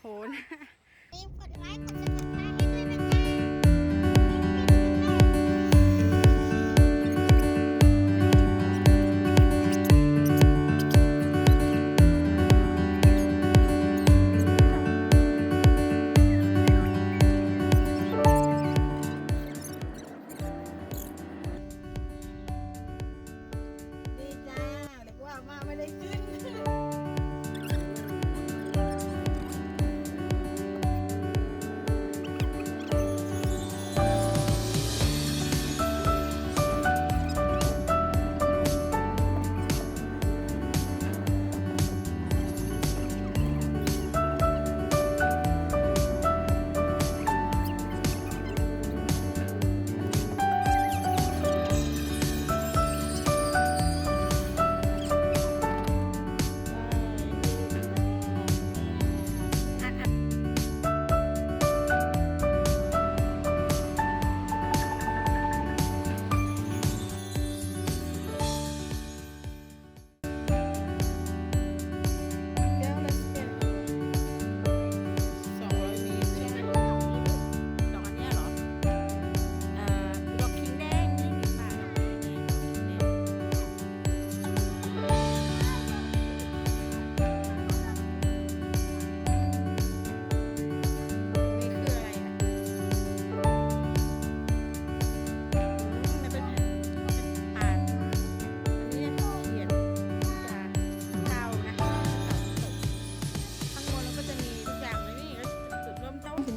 โหนรีบกดไลค์กดติดตาม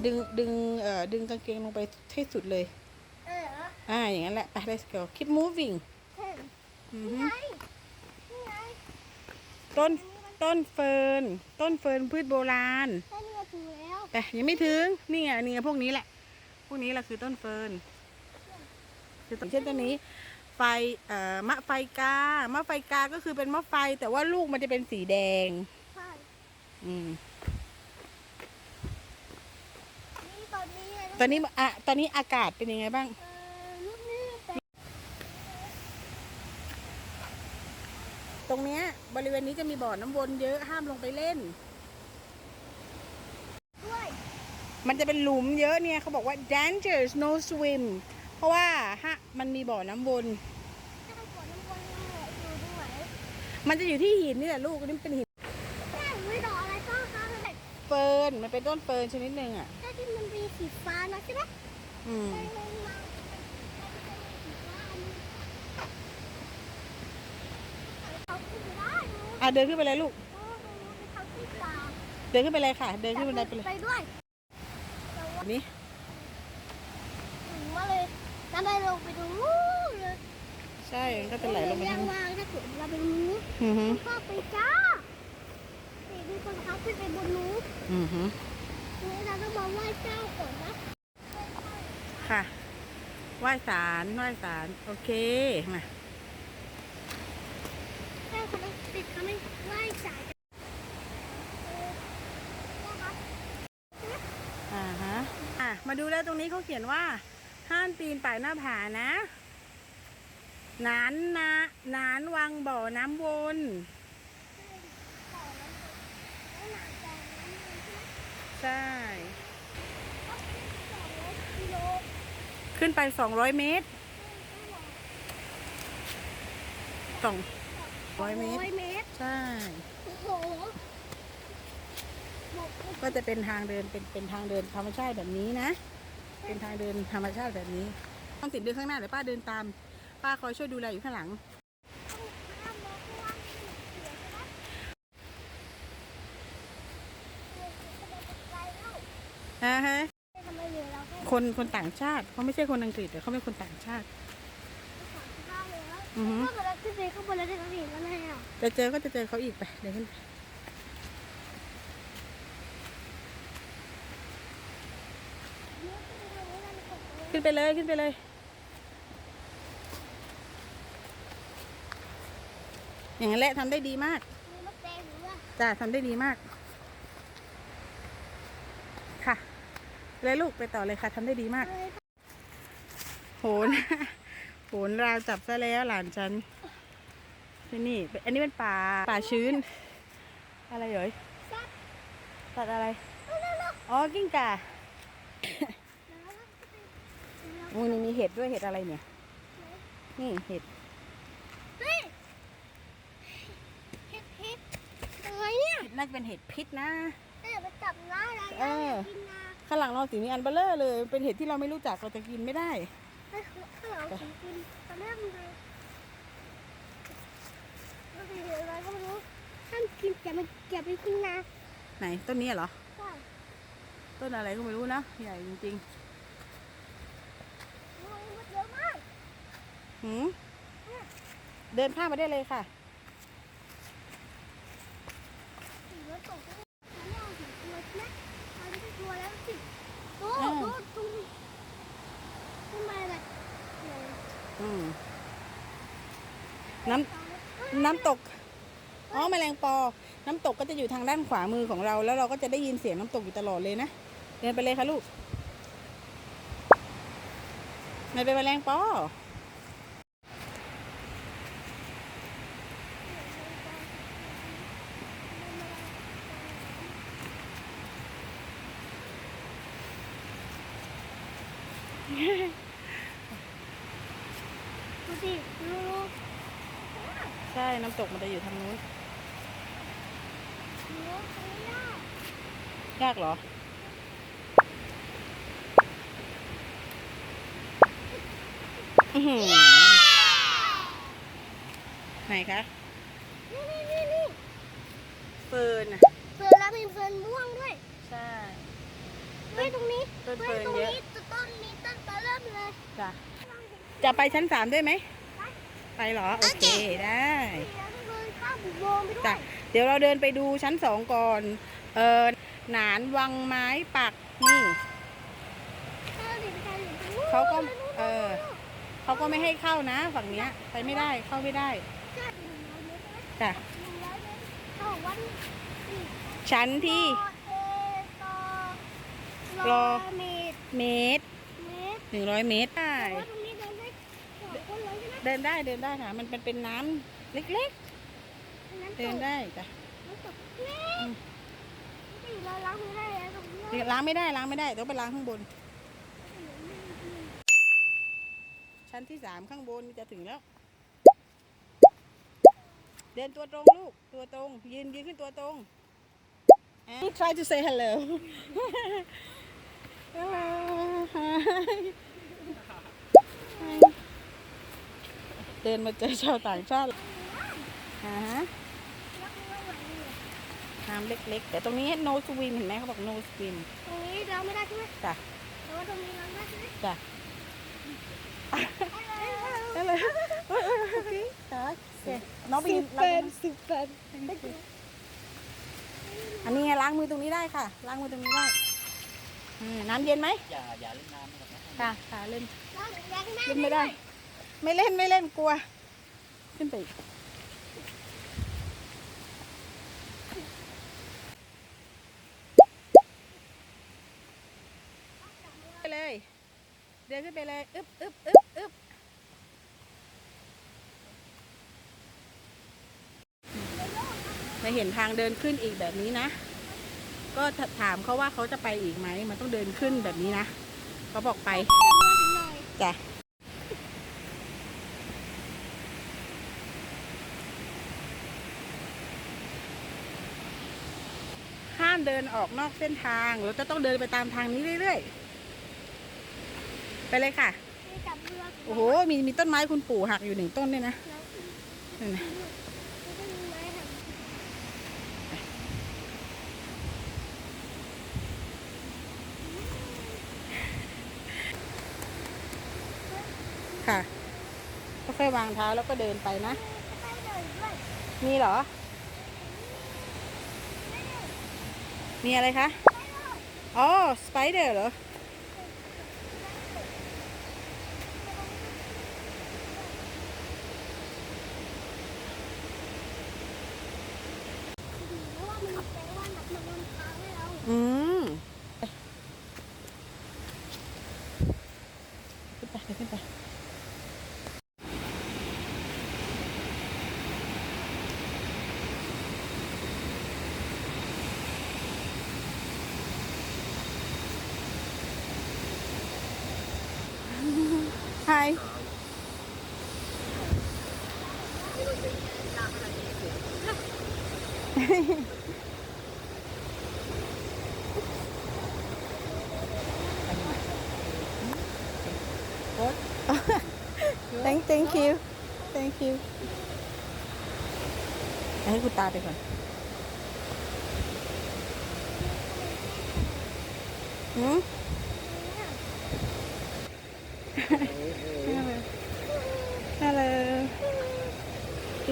ดึงดึงเอ่อดึงกางเกงลงไปให้สุดเลย เอออ่าอย่างนั้นแหละไป let's go keep moving เห็นอือนี่ฮึไงนี่ไงต้นต้นเฟิร์นต้นเฟิร์นพืชโบราณ แค่นี้ก็ถึงแล้วแต่ยังไม่ถึงนี่ไงนี่ไงพวกนี้แหละ พวกนี้แหละคือต้นเฟิร์นคือต้นเช่นต้นนี้ ไฟเอ่อมะไฟกามะไฟกาก็คือเป็นมะไฟ แต่ว่าลูกมันจะเป็นสีแดง ใช่อืม นี่ ตอนนี้ไงตอนนี้อะตอนนี้อากาศเป็นยังไงบ้างเออลูกนี่แต่ตรงเนี้ย บริเวณนี้จะมีบ่อน้ำวนเยอะห้ามลงไปเล่นด้วยมันจะเป็นหลุมเยอะเนี่ยเขาบอกว่า dangerous no swim เพราะว่าฮะมันมีบ่อน้ำวนถ้าฝนน้ำวนอยู่ตรงไหนมันจะอยู่ที่หินนี่แหละลูกอันนี้เป็นหินแม่ไม่ดอกอะไรก็ค่ะแต่เฟิร์นมันเป็นต้นเฟิร์นชนิดหนึ่งอะถ้าที่มันมีสีฟ้านะ ใช่ไหมอืมมันมันมันสีฟ้าอันนี้เขาขึ้นไม่ได้หนูอะเดินขึ้นไปเลยลูกโอ้หนูไปทำที่ป่าเดินขึ้นไปเลยค่ะ เดินขึ้นบันไดไปเลย ไปด้วยแต่ว่านี่ถึงว่าเลยแล้วไปลงไปดูนู้นเลยใช่มันก็จะไหลลงไปยัทางงวางถ้าเกิดเราไปนู้นอือฮึก็ไปจ้านี่มีคนเขาขึ้นไปบนนู้นอือฮึนี่เราต้องมาไหว้เจ้าก่อนนะ ค่ะไหว้ศาลไหว้ศาลโอเคมาเจ้าคนนั้นติดเขาไม่ไหว้สายเออนะครับอ่าฮะอะมาดูแล้วตรงนี้เขาเขียนว่า ห้ามปีนป่ายหน้าผานะหนานนะหนานวังบ่อน้ำวนแล้วหลังจากนั้นใช่ กิโล ขึ้นไป200เมตรสองร้อยเมตรร้อยเมตร ใช่ โอ้โหบอกเลยก็จะเป็นทางเดินเป็นเป็นทางเดินธรรมชาติแบบนี้นะ เป็นทางเดินธรรมชาติแบบนี้ ต้องติดเดินข้างหน้าเดี๋ยวป้าเดินตาม ป้าคอยช่วยดูแลอยู่ข้างหลังห้ามมองข้างล่างเสียใช่ไหมเออไปแล้ว อ่าฮะ ค่คนคนต่างชาติเขาไม่ใช่คนอังกฤษแต่เขาเป็นคนต่างชาติสามสิบห้าเลยแล้วอือฮึถ้าเกิดเราขึ้นไปข้างบนแล้วจะเห็นว่าไงอะจะเจอก็จะเจอเขาอีกไปเดี๋ยวขึ้นไปขึ้นไปเลยขึ้นไปเลย อย่างนั้นแหละทำได้ดีมาก มีมะแดงหรือว่าจ้าทำได้ดีมาก ค่ะ เลยลูกไปต่อเลยค่ะทำได้ดีมากเอ้ยโหน โหนราวจับซะแล้วหลานฉันที่นี่ อันนี้เป็นป่า ป่าชื้น อะไรเอ่ยสัตว์สัตว์อะไรไม่อ๋อ กิ้งก่าแล้วก็ไปแล้วโอ้นี่มีเห็ดด้วยเห็ดอะไรเนี่ย นี่เห็ดเฮ้ยเฮ็ดเฮ็ดอะไรเนี่ยน่าจะเป็นเห็ดพิษนะ เออไปจับน้าอะไรเอนะออยากกินนา ข้างหลังเราสีนี้อันเบลเลอร์เลย เป็นเห็ดที่เราไม่รู้จักเราจะกินไม่ได้ให้ข้าวเรากินตอนแรกมันเลยมันเป็นอะไรก็ไม่รู้ห้ามกินอย่าไปอย่าไปกินนาไหนต้นนี้เหรอใช่ต้นอะไรก็ไม่รู้นะใหญ่จริงโอ้ยมันเยอะมากๆหืมเดินข้ามมาได้เลยค่ะ สีมันตกแล้วเนี่ยเอาสีตัวใช่ไหมเอาที่ตัวแล้วสิโอ้อ่าโหตรงต้นไม้อะไรเนี่ยอืมน้ำน้ำตก อ๋อแมลงปอ น้ำตกก็จะอยู่ทางด้านขวามือของเรา แล้วเราก็จะได้ยินเสียงน้ำตกอยู่ตลอดเลยนะ เดินไปเลยค่ะลูกไม่เป็นแมลงปอ ดูสิดูใช่น้ำตกมันจะอยู่ทางนู้นดูตรงนี้อะยากเหรออื้อหือไหนคะนี่นี่นี่นี่เฟิร์นอะเฟิร์นแล้วมีเฟิร์นม่วงด้วย ใช่เฮ้ยตรงนี้ต้นเฮ้เฟิยร์นตรงเยอะนี้ต้นนี้ต้นตะเริ่มเลยจ้ะ จะไปชั้นสามด้วยไหม ไปเหรอ โอเคได้แล้วก็เลยข้ามบุโมงไปด้วจ้ะยเดี๋ยวเราเดินไปดูชั้นสองก่อน เออหนานวังไม้ปักนี่เขาก็ เออเขาก็ไม่ให้เข้านะ ฝั่งเนี้ย ไปไม่ได้เข้าไม่ได้จ้ะเขาบอกว่าชั้นที่รรออเมตรเมตรเมตรหนึ่งร้อยเมตร เลยใช่ไหมเดินได้เดินได้ค่ะ มันเป็นเป็นน้ำเล็กๆ เดินได้จ้ะน้ำตกเล็กนี่เราล้างมือได้แล้วตรงนี้ล้างไม่ได้ล้างไม่ได้ต้องไปล้างข้างบน ชั้นที่สามข้างบนจะถึงแล้ว เดินตัวตรงลูกตัวตรง ยืนยืนขึ้นตัวตรง and try to say hello Hi เดินมาเจอชาวต่างชาติอ่าฮะน้ำเล็กๆ แต่ตรงนี้ no swim เห็นไหมเขาบอก no swim ตรงนี้ล้างไม่ได้ใช่ไหมจ้ะแต่ว่าตรงนี้ล้างได้ใช่ไหมจ้ะฮัลโหลได้เลยโอเคค่ะโอเคน้องไปยืนเป็นสุดเป็นอันนี้ไงล้างมือตรงนี้ได้ค่ะ ล้างมือตรงนี้ได้อืมน้ำเย็นไหมอย่าอย่าเล่นน้ำนะครับค่ะค่ะเล่นล้างล้างหน้าเล่นไม่ได้ ไม่เล่นไม่เล่นกลัว ขึ้นไปอีกไปเลย เดินขึ้นไปเลย อึ๊บอึ๊บอึ๊บอึ๊บมาเห็นทางเดินขึ้นอีกแบบนี้นะ ก็ถามเขาว่าเขาจะไปอีกไหม มันต้องเดินขึ้นแบบนี้นะ เขาบอกไปจ้ะ ห้าม เดินออกนอกเส้นทาง เราจะต้องเดินไปตามทางนี้เรื่อยๆ ไปเลยค่ะจับเรือโอ้โห มีมีต้นไม้คุณปู่หักอยู่หนึ่งต้นด้วยนะนั่นน่ะค่ะก็ค่อยวางเท้าแล้วก็เดินไปนะมีเหรอ มีอะไรคะ อ๋อ สไปเดอร์เหรอ thank thank you thank you ให้คุณตาไปก่อนหืม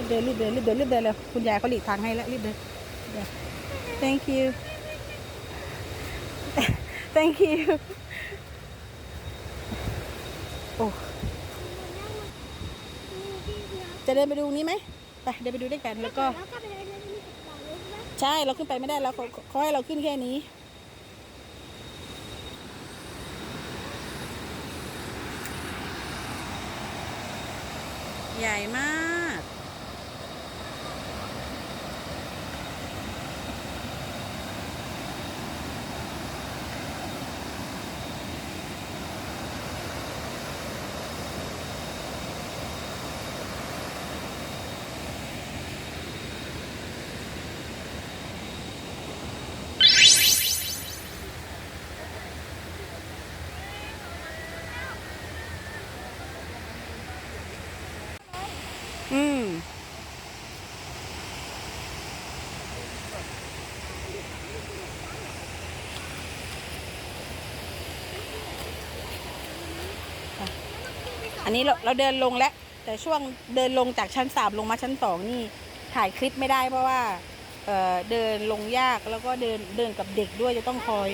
รีบเดินรีบเดินรีบเดินรีบเดินเลยคุณยายเขาหลีกทางให้แล้วรีบเดินเดิน thank you thank you โอ้จะเดินไปดูนี้ไหมไปเดินไปดูด้วยกันแล้วก็ ใช่เราขึ้นไปไม่ได้แล้วเขาเขาให้เราขึ้นแค่นี้ใหญ่มาก อืม อั นนี้เราเราเดินลงแล้ว แต่ช่วงเดินลงจากชั้นสามลงมาชั้นสองนี่ถ่ายคลิปไม่ได้เพราะว่าเอ่อเดินลงยากแล้วก็เดินเดินกับเด็กด้วยจะต้องคอย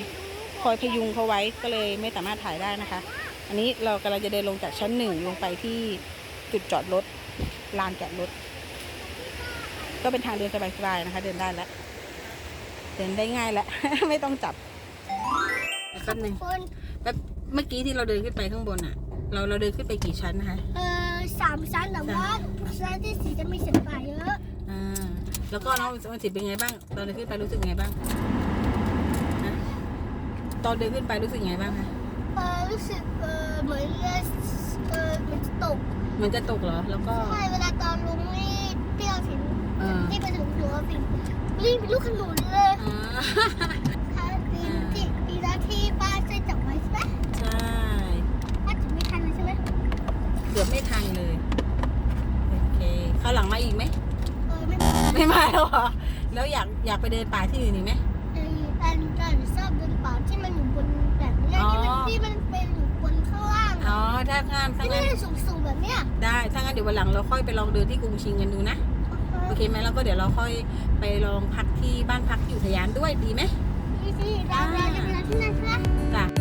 คอยพยุงเขาไว้ก็เลยไม่สามารถถ่ายได้นะคะ อันนี้เรากำลังจะเดินลงจากชั้นหนึ่งลงไปที่จุดจอดรถลานจอดรถก็เป็นทางเดินสบายๆนะคะ เดินได้แล้วเดินได้ง่ายแล้ว ไม่ต้องจับแป๊บหนึงแป๊บเมื่อกี้ที่เราเดินขึ้นไปข้างบนอะ เราเราเดินขึ้นไปกี่ชั้นนะคะ เออสามชั้นแต่ว่าชั้นที่สี่จะมีศิลปะเยอะอ่าแล้วก็น้องวันสิเป็นไงบ้าง ตอนเดินขึ้นไปรู้สึกไงบ้างฮะตอนเดินขึ้นไปรู้สึกไงบ้างคะเออรู้สึกเออเหมือนเออเหมือนจะตกเหมันจะตกเหรอ แล้วก็ใช่เวลาตอนลงนี่ที่เราถึงเออที่ไปถึงหัวปิ่นรีบเป็นลูกขนุนเลย อ่า ถ้าปีนที่ปีละที่ป้าช่วยจับไว้ใช่ไหม ใช่ ป้าจับไม่ทันเลยใช่ไหม เกือบไม่ทันเลย โอเคคราวหลังมาอีกไหม เออไม่เป็นไรไม่มาแล้วเหรอ แล้วอยากอยากไปเดินป่าที่อื่นอีกไหมเอออันอันชอบเดินป่าที่มันอยู่บนแบบเนี้ยอ๋อ ที่มันที่มันเป็นอยู่บนข้างล่างอ๋อ ถ้างั้นถ้าที่งั้นมันสูงๆแบบเนี้ยได้ ถ้างั้นเดี๋ยววันหลังเราค่อยไปลองเดินที่กรุงชิงกันดูนะ โอเคไหมแล้วก็เดี๋ยวเราค่อยไปลองพักที่บ้านพักที่อุทยานด้วยดีไหมนี่สิเราเราจะไปที่นั่น